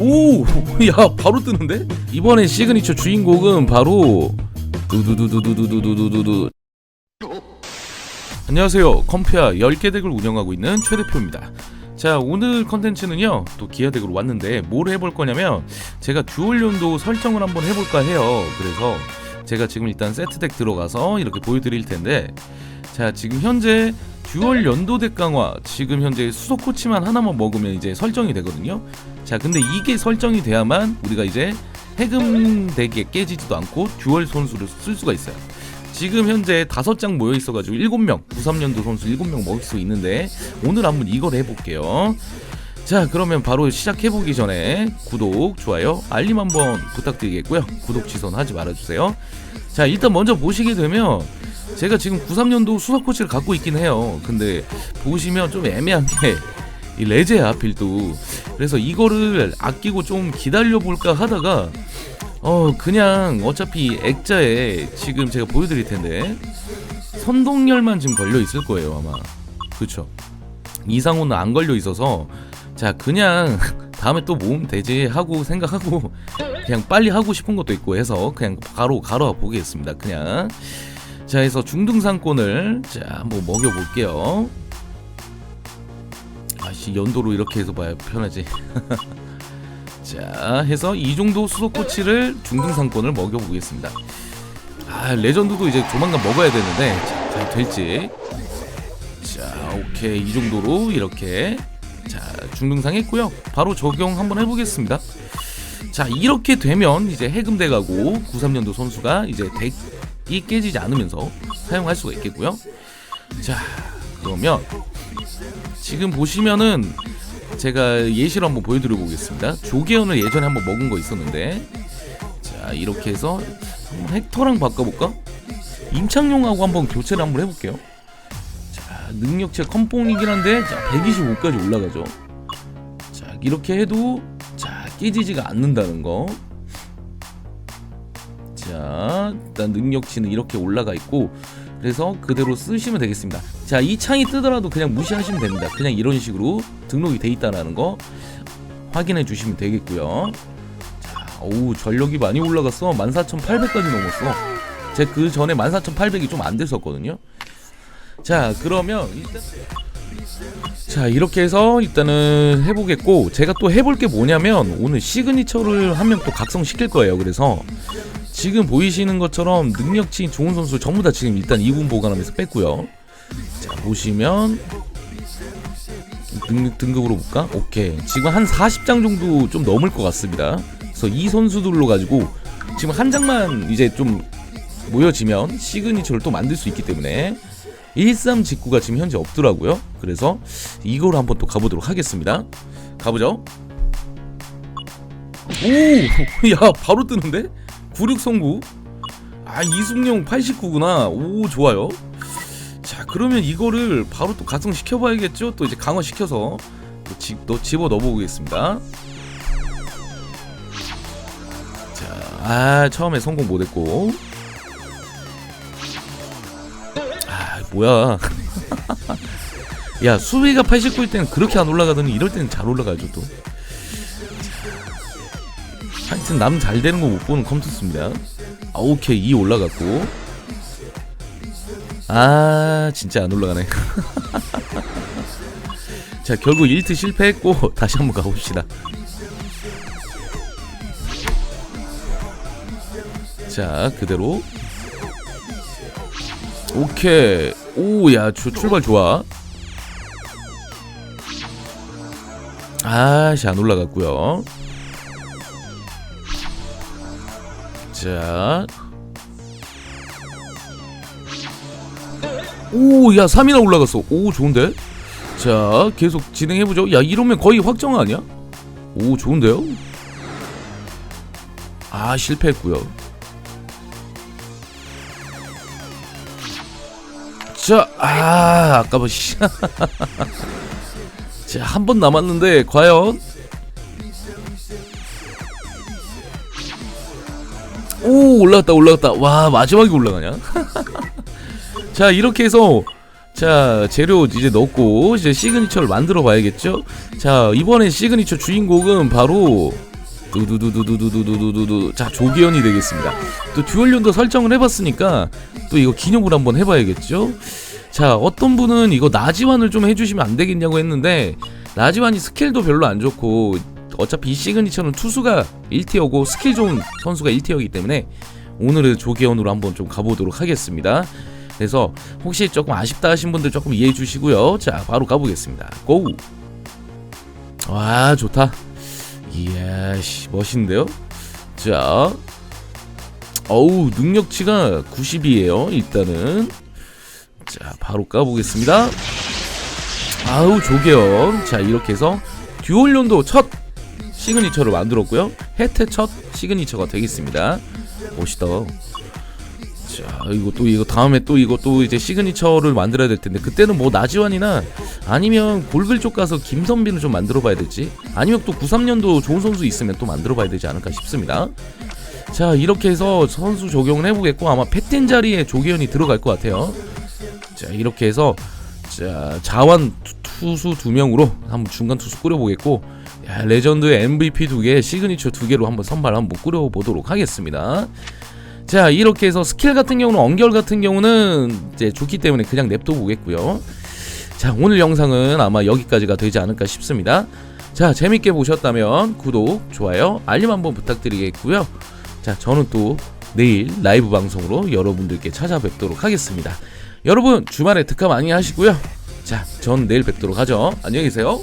오, 야, 바로 뜨는데? 이번에 시그니처 주인공은 바로 두두두두두두두두두두. 안녕하세요. 컴피아 10개 덱을 운영하고 있는 최 대표입니다. 자, 오늘 컨텐츠는요. 또 기아 덱으로 왔는데 뭘 해볼 거냐면 제가 듀얼 연도 설정을 한번 해볼까 해요. 그래서 제가 지금 일단 세트 덱 들어가서 이렇게 보여드릴 텐데 자, 지금 현재 듀얼 연도 덱 강화 지금 현재 수속 코치만 하나만 먹으면 이제 설정이 되거든요. 자, 근데 이게 설정이 돼야만 우리가 이제 해금 덱에 깨지지도 않고 듀얼 선수를 쓸 수가 있어요. 지금 현재 다섯 장 모여 있어가지고 일곱 명 93년도 선수 일곱 명 먹을 수 있는데 오늘 한번 이걸 해볼게요. 자 그러면 바로 시작해보기 전에 구독, 좋아요, 알림 한번 부탁드리겠고요. 구독 취소하지 말아주세요. 자 일단 먼저 보시게 되면 제가 지금 93년도 수석 코치를 갖고 있긴 해요. 근데 보시면 좀 애매한 게 이 레제야 하필도 그래서 이거를 아끼고 좀 기다려 볼까 하다가 어 그냥 어차피 액자에 지금 제가 보여드릴 텐데 선동열만 지금 걸려 있을 거예요 아마. 그쵸? 이상호는 안 걸려 있어서 자 그냥 다음에 또 모으면 되지 하고 생각하고 그냥 빨리 하고 싶은 것도 있고 해서 그냥 바로 가러 보겠습니다 그냥. 자 해서 중등상권을 자 한번 먹여볼게요 아씨 연도로 이렇게 해서 봐야 편하지? 자 해서 이 정도 수속 코치를 중등상권을 먹여보겠습니다. 아 레전드도 이제 조만간 먹어야 되는데 자 과연 될지. 자 오케이. 이 정도로 이렇게 자 중등상 했고요. 바로 적용 한번 해보겠습니다. 자 이렇게 되면 이제 해금대 가고 93년도 선수가 이제 덱이 깨지지 않으면서 사용할 수가 있겠고요. 자 그러면 지금 보시면은 제가 예시로 한번 보여드려 보겠습니다. 조개연을 예전에 한번 먹은 거 있었는데 자 이렇게 해서 한번 헥터랑 바꿔볼까? 임창용하고 한번 교체를 한번 해볼게요. 자 능력치 컴뽕이긴 한데 자 125까지 올라가죠. 자 이렇게 해도 자 깨지지가 않는다는 거. 자 일단 능력치는 이렇게 올라가 있고 그래서 그대로 쓰시면 되겠습니다. 자, 이 창이 뜨더라도 그냥 무시하시면 됩니다. 그냥 이런 식으로 등록이 돼 있다라는 거 확인해 주시면 되겠고요. 자, 오우 전력이 많이 올라갔어. 14,800까지 넘었어. 제가 그 전에 14,800이 좀 안 됐었거든요. 자, 그러면 일단 자 이렇게 해서 일단은 해보겠고 제가 또 해볼 게 뭐냐면 오늘 시그니처를 한 명 또 각성시킬 거예요 그래서 지금 보이시는 것처럼 능력치 좋은 선수 전부 다 지금 일단 2군 보관하면서 뺐고요. 자 보시면 등, 등급으로 볼까? 오케이 지금 한 40장 정도 좀 넘을 것 같습니다. 그래서 이 선수들로 가지고 지금 한 장만 이제 좀 모여지면 시그니처를 또 만들 수 있기 때문에 13 직구가 지금 현재 없더라고요. 그래서 이거로 한번 또 가보도록 하겠습니다. 가보죠. 오, 야 바로 뜨는데? 96성구? 아 이승용 89구나. 오 좋아요. 자 그러면 이거를 바로 또 가성시켜 봐야겠죠? 또 이제 강화시켜서 또, 집, 또 집어 넣어 보겠습니다. 자아 처음에 성공 못했고. 아 뭐야. 야 수비가 89일 때는 그렇게 안 올라가더니 이럴 때는 잘 올라가죠 또 하여튼 남 잘 되는 거 못 보는 컴투스입니다. 아, 오케이 2 올라갔고. 아 진짜 안 올라가네. 자 결국 1트 실패했고 다시 한번 가봅시다. 자 그대로. 오케이. 오야 출발 좋아. 아씨 안 올라갔고요. 자. 오, 야, 3이나 올라갔어. 오, 좋은데? 자, 계속 진행해보죠. 야, 이러면 거의 확정 아니야? 오, 좋은데요? 아, 실패했고요. 자, 아, 아까워, 씨. 자, 한 번 남았는데, 과연? 오 올라갔다 올라갔다 와 마지막에 올라가냐 자 이렇게 해서 자 재료 이제 넣고 이제 시그니처를 만들어 봐야겠죠 자 이번에 시그니처 주인공은 바로 두두두두두두두두두두 자 조기현이 되겠습니다. 또 듀얼련도 설정을 해봤으니까 또 이거 기념으로 한번 해봐야겠죠. 자 어떤 분은 이거 나지완을 좀 해주시면 안 되겠냐고 했는데 나지완이 스킬도 별로 안 좋고 어차피 이 시그니처는 투수가 1티어고 스킬 좋은 선수가 1티어이기 때문에 오늘은 조기현으로 한번 좀 가보도록 하겠습니다. 그래서 혹시 조금 아쉽다 하신 분들 조금 이해해 주시고요. 자 바로 가보겠습니다. 고! 와 좋다. 이야 씨 멋있는데요? 자 어우 능력치가 90이에요 일단은 자 바로 까보겠습니다 아우 조개연 자 이렇게 해서 듀얼련도 첫 시그니처를 만들었고요. 혜태 첫 시그니처가 되겠습니다. 멋있다. 자 이거 또 이거 다음에 또 이거 또 이제 시그니처를 만들어야 될 텐데 그때는 뭐 나지완이나 아니면 골글 쪽 가서 김선빈을 좀 만들어 봐야 될지. 아니면 또 93년도 좋은 선수 있으면 또 만들어 봐야 되지 않을까 싶습니다. 자 이렇게 해서 선수 적용을 해 보겠고 아마 패텐 자리에 조기현이 들어갈 것 같아요. 자 이렇게 해서 자 자완 투- 투수 두 명으로 한번 중간 투수 꾸려 보겠고 야, 레전드의 MVP 두 개, 시그니처 두 개로 한번 선발 한번 꾸려보도록 하겠습니다. 자 이렇게 해서 스킬 같은 경우는 언결 같은 경우는 이제 좋기 때문에 그냥 냅둬 보겠고요. 자 오늘 영상은 아마 여기까지가 되지 않을까 싶습니다. 자 재밌게 보셨다면 구독, 좋아요, 알림 한번 부탁드리겠고요. 자 저는 또 내일 라이브 방송으로 여러분들께 찾아뵙도록 하겠습니다. 여러분 주말에 특화 많이 하시고요. 자, 전 내일 뵙도록 하죠. 안녕히 계세요.